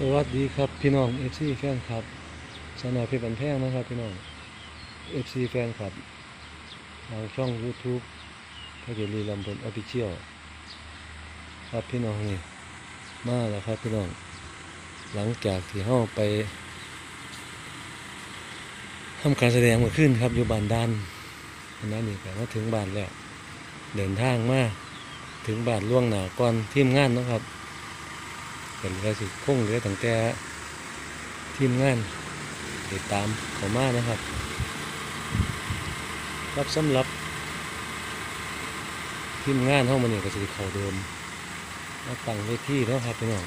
สวัสดีครับพี่น้อง FC แฟนคลับสนอยเพชรบันแพงนะครับพี่น้อง FC แฟนคลับทางช่อง YouTube พระเกรีลำบนออฟฟิเชียลครับพี่น้องนี่มาแล้วครับพี่น้อง หลังจากที่เฮาไปทำการแสดงมื่อคืนครับอยู่บ้านด้านอันนั้นนี่ก็มาถึงบ้านแล้ว เดินทางมาถึงบ้านล่วงหนาก่อนทีมงานนะครับ เป็นก็สิคงเหลือตั้งแต่ทีมงานติดตามเขามานะครับรับสำหรับทีมงานเข้ามาเนี่ยก็จะเขาเดิมมาตั้งเวทีเนะครับพี่น้อง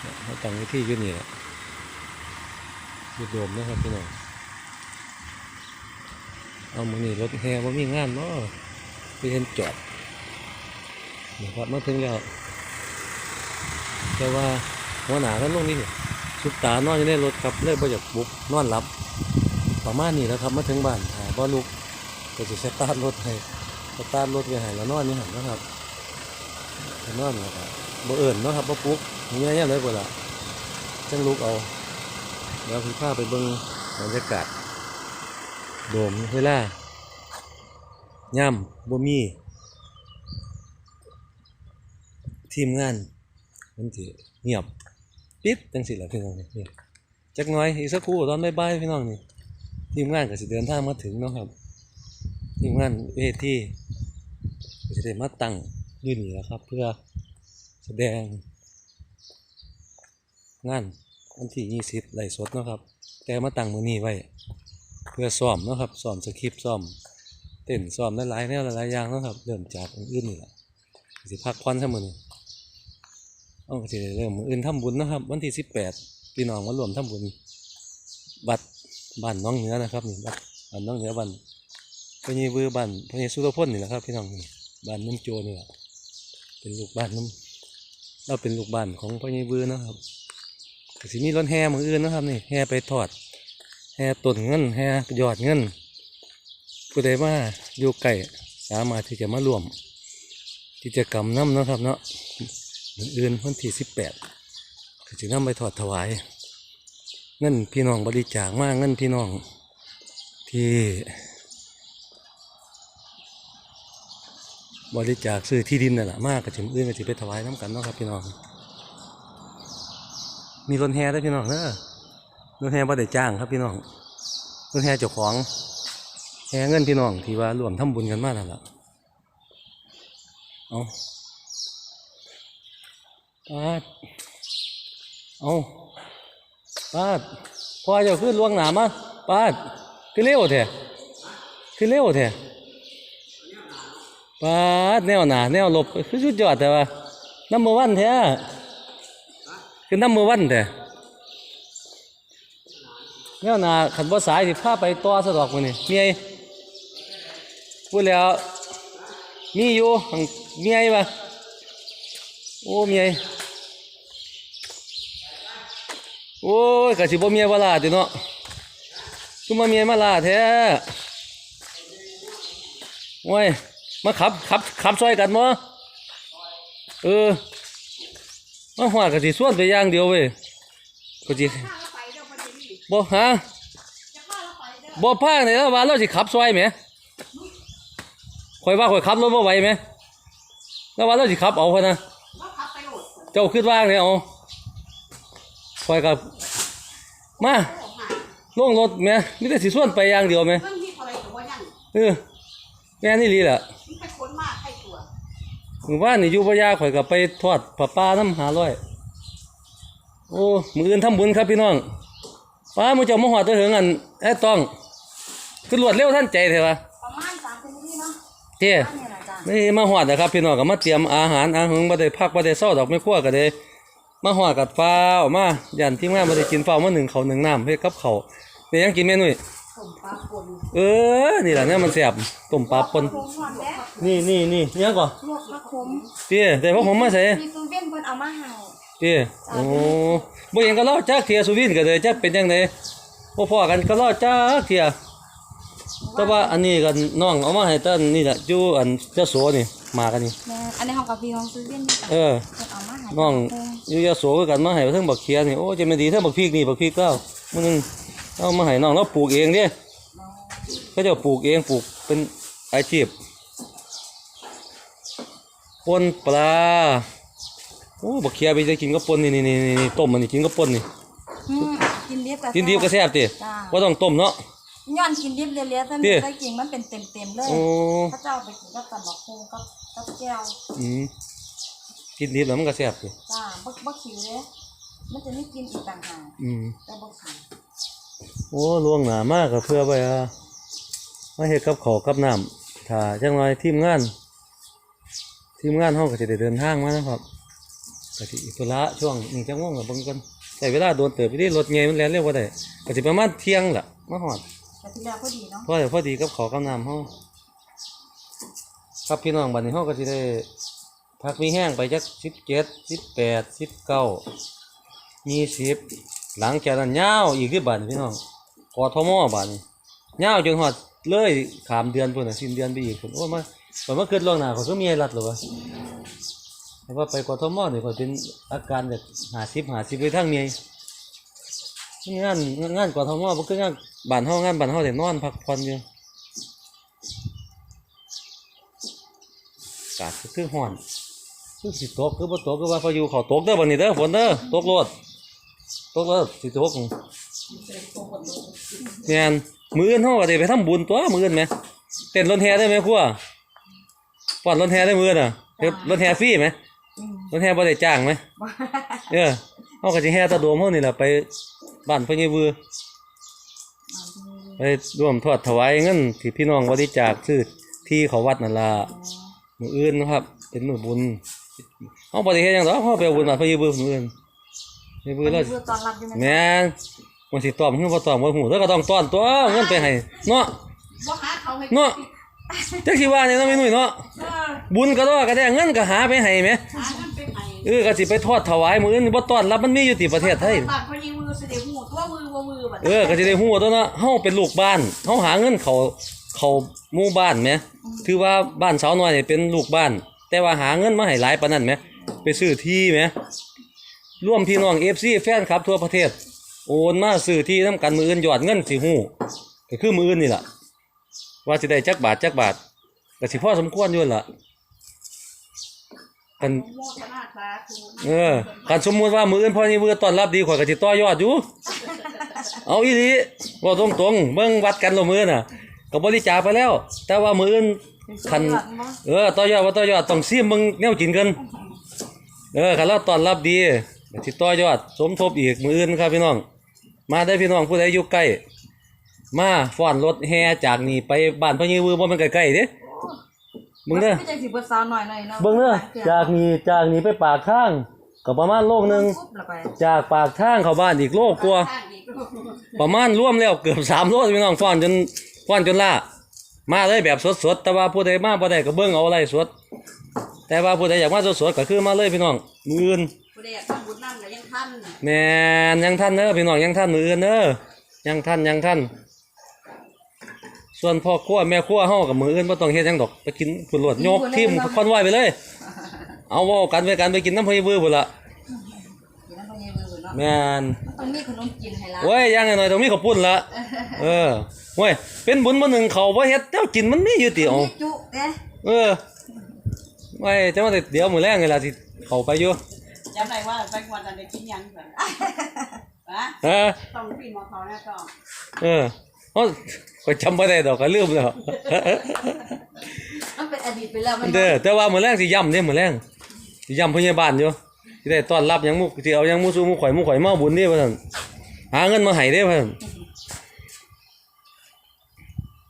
เนี่ยมาตั้งเวทีอยู่นี่แหละยู่โดมนะครับพี่น้องเอามือนี่รถแห่ว่ามีงานเนาะไปเห็นจอดนี่ครับมาถึงแล้ว แต่ว่าหัวหน้าก็ลงนี่เนี่สุดตานอนอยู่ในรถครับเลยบ่อยากบุกนอนหลับ ประมาณนี้แล้วครับมาถึงบ้านหาบ่ลุกก็จะสตาร์ทรถให้สตาร์ทรถไปให้แล้วนอนนี่หันนะครับนอนแล้วก็บ่เอิ่นนะครับบ่ปลุกมีอะไรอย่างไรบ่ละจังลุกเอาเดี๋ยวคุณพาไปเบิ่งบรรยากาศโดมเวลาย่ำบ่มี ทีมงาน มันสิเงียบปิดจังสิล่ะพี่น้องนี่จักน้อยอีกสักครู่ตอนบ่ายๆพี่น้องนี่ทีมงานก็สิเดินทางมาถึงเนาะครับทีมงานเวทีก็สิได้มาตั้งอยู่นี่แล้วครับ เพื่อแสดง งานวันที่20ไหลสดเนาะครับ แต่มาตั้งมือนี้ไว้ เพื่อซ้อมเนาะครับซ้อมสคริปต์ซ้อมเต้นซ้อมหลายๆแนวหลายๆอย่างเนาะครับเริ่มจากอื่นนี่แหละสิพักผ่อนซะมื้อนี้ เอาก็สิได้เริ่มอื่นทำบุญนะครับ วันที่สิบแปดพี่น้องมารวมทำบุญบัตรบ้านน้องเหนือนะครับนี่บัตรบ้านน้องเหนือบ้านพญเบือบ้านพญสุรพลนี่แหละครับพี่น้องนี่บ้านน้ำโจนี่แหละเป็นลูกบ้านน้ำเราเป็นลูกบ้านของพญเบือนะครับสิมีรถแห่มืออื่นนะครับนี่แห่ไปทอดแห่ต้นเงินแห่ยอดเงินผู้ใดมาอยู่ใกล้สามารถที่จะมาร่วมกิจกรรมน้ำนะครับเนาะ ออื่นวันที่สิบแปดก็จะนำไปถอดถวาย เงินพี่น้องบริจาคมากเงินพี่น้องที่บริจาคซื้อที่ดินนั่นแหละมากก็จะมื้ออื่นก็จะไปถวายน้ำกันเนาะครับพี่น้อง มีรถแห่ด้วยพี่น้องเนอะรถแห่บ่ได้จ้างครับพี่น้องรถแห่เจ้าของแห่เงินพี่น้องที่ว่ารวมทำบุญกันมากนั่นแหละเอา ปาดเอาปาดพอจะขึ้นล่วงหนามาปาดขึ้นเร็วแท้ขึ้นเร็วแท้ปาดแนวหนาแนวหลบคือสุดยอดแต่ว่าน้ำมือวันแท้คือน้ำมือวันแท้แนวหนาขันบ่สายสิพาไปต่อสะดอกมันนี่เมียพูดแล้วมีอยู่หั่งเมียปะโอ้เมีย โอ้ยกะสิบ่เมียบ่ลาติเนาะคือมาเมียมาลาแท้โอ้ยมาขับขับขับซอยกันบ่เออมาหัวกะสิส่วนไปอย่างเดียวเว้ยก็สิบ่ฮะบ่พาไหนแล้วว่าเราสิขับซอยแหมข่อยว่าข่อยขับรถบ่ไหวแหมแล้วว่าเราสิขับเอาพะนะเจ้าขึ้นว่างเลยเอาค อยกับมาลงรถแม่นี่แต่สิส่วนไปอย่างเดียวแม่เรื่องที่อะไรกับว่ายังเออแม่นี่ลีแหละมันไปค้นมากให้ตัวหมู่บ้านนี่อยู่พะยาข่อยกับไปทอดปลาปลาน้ำหาร้อยโอ้มืออื่นทำบุญครับพี่น้องป้ามือเจ้ามาหอดตัวเหิงอันไอ้ต้องคือรวดเร็วท่านใจเถอะวะประมาณสามสิบนาทีเนาะเจ้อันนี้แหละจ้ะนี่มาหอดนะครับพี่น้องก็มาเตรียมอาหารอาหารบ่ได้พักบ่ได้เศร้าดอกไม่คั่วก็ได้ มาหอดกัดฟ้าวมายันทีมงานบ่ได้กินฟ้าวมาหนึ่งเขาวหนึ่งน้ำเฮ็ดกับเขาวนี่ยังกินเมนูนี่ส่งปลาปนเออ นี่แหละเนี่ยมันแซ่บต้มปลาปนคมหอนแล้วนี่นี่นี่ยังก่อนลวกมะขมเตี้ยแต่ว่าผมมาใส่มีซูเว่นเพิ่นเอามาให้เตี้ยโอ้บ่เห็นก็เล่าจักเทียสุวินก็เลยจักเป็นจังไดบ่พอกันก็เล่าจักเทียแต่ว่าอันนี้กันน้องเอามาให้ต้นนี่แหละอยู่อันเจ้าโสนี่มากันนี่ แม่อันนี้ของกับพี่ของซูเว่นนี่จ้ะเออ เพิ่นเอามาให้ น้องอยู่ยาโสคือกันมาให้เทั้งบักเขียนี่โอ้จะไม่ดีเทั้งบักพริกนี่บักพริกเก้ามันนึงเอามาให้น้องเราปลูกเองเด้เขาเจะปลูกเองปลูกเป็นอาชีพปนปลาโอ้บักเขียไปจะกินก็ปนนี่นี่นี่นี่ต้มมันนี่กินก็ปนนี่อืมกินดิบกับกินดีก็แซ่บติจ้าว่าต้องต้มเนาะย้อนกินดิบเลี้ยๆแต่เด้ไม่ได้กินมันเป็นเต็มๆเลยโอ้พระเจ้าไปกินกับตำบักฮูกับกับแก้วอืม กินดีแล้วมันก็แซ่บติจ้าบักบักขิวเลยมันจะไม่กินอีกต่างหากอืมแต่บักขิวโอ้ล่วงหนามากก็เพื่อไปอะมาเฮ็ดกับขอวกับน้ำถ้าจังไรทีมงาน ทีมงานเฮาก็จะได้เดินทางมานะครับก็สิธุระช่วงนี้จังง่วงกับเบิ่งกันแต่เวลาโดนเติบไปที่รถไงมันแล่นเร็วบ่ได้ก็สิประมาณเที่ยงล่ะมาฮอดแต่ที่แล้วก็ดีเนาะพอได้พอดีกับขอวกับน้ำเฮาครับพี่น้องบัดนี้เฮาก็สิได้ พักมีแห้งไปจัก17 18 19 20หลังจากนั้นยาอีกคือบันพี่น้องกอทมอบานี้ยาจนฮอดเลยขามเดือนพุ่นน่ะสิ้นเดือนไปอีกพุ่นโอ้มาผมมาเกิดล่วงหน้าเขาก็มีให้รัดเหรอวะแต่ว่าไปกอทมนี่ก็เป็นอาการแบบ50 50ไปทางเมียงานงานกอทมบ่คืองานบ้านเฮางงานบ้านเฮาได้นอนพักผ่อนอยู่กาศก็คือร้อน คือสิตกคือบ่ตกคือว่าพายุเขาตกเด้อบัดนี้เด้อฝนเด้อตกโลดตกแล้วสิตกแม่นมืออื่นเฮาก็ได้ไปทำบุญตัวมืออื่นไหมเต้นรถแห่ได้ไหมครัวปอดรถแห่ได้มืออื่นอะเฮ็ดรถแห่ฟรีไหมอืมรถแห่บ่ได้จ้างไหมเออเฮาก็สิแห่ตะโดมเฮานี่แหละไปบ้านพ่อใหญ่บือไปร่วมทอดถวายเงินที่พี่น้องบริจาคซื้อที่เขาวัดนั่นล่ะมืออื่นนะครับ เป็นมือบุญ เฮาบ่ได้เฮ็ดหยังดอกเฮาไปเอาบุญบ้านพ่อใหญ่บือมืออื่นพ่อใหญ่บือแล้วเพื่อตอนรับอยู่นะแม่นมันสิตอบคือบ่ตอบบ่ฮู้แล้วก็ต้องต้อนตัวเงินไปให้เนาะ บ่หาเขาให้เนาะ จักสิว่าเนี่ยเนาะแม่นุ่ยเนาะเออบุญก็ดอกก็ได้เงินก็หาไปให้แหมหาเงินไปให้เออก็สิไปทอดถวายมื้ออื่นบ่ต้อนรับมันมีอยู่ที่ประเทศไทย บาดพอยิงมือเสด็จหูตัวมือบ่มือบัดเออก็สิได้ฮู้ว่าตัวเนาะเฮาเป็นลูกบ้านเฮาหาเงินเขาเขาหมู่บ้านแหมถือว่าบ้านสาวน้อยนี่เป็นลูกบ้าน แต่ว่าหาเงินมาให้หลายปานนั้นแหมไปซื้อที่แหมร่วมพี่น้อง FC แฟนคลับทั่วประเทศ โอนมาซื้อที่นํกันมืออื่นหยอดเงินสิฮู้ก็คือมืออื่นนี่แหละว่าสิได้จักบาทจักบาทก็สิพอสมควรอยู่นละกันโมทนาสาธุเออกันสมมุติว่ามืออื่นพ่อนี่มื้อต้อนรับดีข่อยก็สิต่อยอดอยู่เอาอีหลีเว้าตรงๆเบิ่งวัดกันลงมือน่ะ ก็บริจาคไปแล้ว แต่ว่ามืออื่น คันเออต่อยอดว่าต่อยอดต้องซิมเบิ่งแนวกินกันเออคันเราต้อนรับดีก็สิต่อยอด สมทบอีกมื้ออื่นครับพี่น้อง มาได้อพี่น้องผู้ใดอยู่ใกล้มาฟ้อนรถแห่จากนี่ไปบ้านพ่อยี่วือบ่แมันใกล้ๆเด้เบิ่งเด้อไม่ใช่สิเบิดสาวหน่อยหน่อยเนาะเบิ่งเด้อจากนี่จากนี่ไปปากทางก็ประมาณโลกหนึงปุ๊บแล้วไปจากปากทางเข้าบ้านอีกโลกกว่าประมาณรวมแล้วเกือบ3โลพี่น้องฟ้อนจนฟ้อนจนล่า มาเลยแบบสดๆแต่ว่าผู้ใดมาบ่ได้ก็เบิ่งเอาอะไรสด แต่ว่าผู้ใดอยากมาสดๆก็คือมาเลยพี่น้องมื้ออื่นผู้ใดอยากทำบุญนั่นก็ยังทันแม่นยังท่านเด้อพี่น้องยังท่านมื้ออื่นเด้อยังท่านยังท่านส่วนพ่อครัวแม่ครัวเฮากับมืออื่นบ่ต้องเฮ็ดหยังดอกไปกินพุ่นโลดโยกทีมคอนไว้ไปเลย เอาเว้ากันไปกันไปกินน้ำพะยบือพุ่นละ แม่นต้องมีขนมกินให้ละโอ้ยอย่างน้อยๆต้องมีข้าวปุ้นละเออโอ้ยเป็นบุญบ่หนึ่งเขาบ่เฮ็ดเจ้ากินมันมีอยู่ติเอามีจุเด้เออไว้จังว่าแต่เดี๋ยวมื้อแรงนี่ล่ะสิเข้าไปอยู่จำได้ว่าไปวันนั้นได้กินยังแบบฮะเออต้องปีนมอเขาแล้วก็เออเฮาก็จำบ่ได้ดอกก็ลืมแล้ว มันเป็นอดีตไปแล้วมันเด้อแต่ว่ามื้อแรงสิย้ำเด้มื้อแรงสิย้ำพยาบาลอยู่ สิได้ต้อนรับยังหมู่สิเอายังมูสู่หมู่ข่อยมูข่อยมาเอาบุญเด้ว่าซั่นหาเงินมาให้เด้ว่าซั่น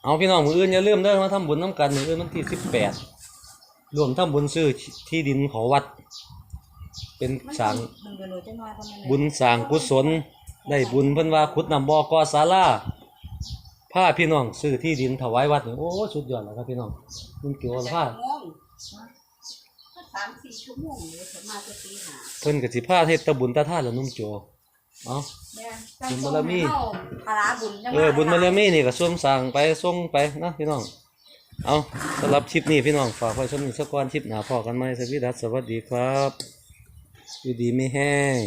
เอาพี่น้องมืออื่นอย่าลืมเด้อมาทำบุญนํกันมื้ออื่นวันที่18รวมทำบุญซื้อที่ดินของวัด เป็นสร้างมังบุญสร้างกุศลได้บุญเพิ่นว่าขุดนำบ่อก่อศาลาพาพี่น้องซื้อที่ดินถวายวัดนี่โอ้สุดยอดแล้วครับพี่น้องมันเกี่ยวกับพา สามสี่ชั่วโมงเลยสมาจะตีหาเพิ่นก็สิพาเฮ็ดแตะบุญตะท่านแล้วนุ่มโจเอ้าบุญบารมีปลาร้าบุญจังเออบุญบารมีนี่ก็ส่วนสร้างไปส่งไปนะพี่น้อง เอาสำหรับคลิปนี้พี่น้องฝากไว้ชมนี้สักก่อนคลิปหน้าพอกันใหม่สวัสดีครับสวัสดีครับอยู่ดีไม่แห้ง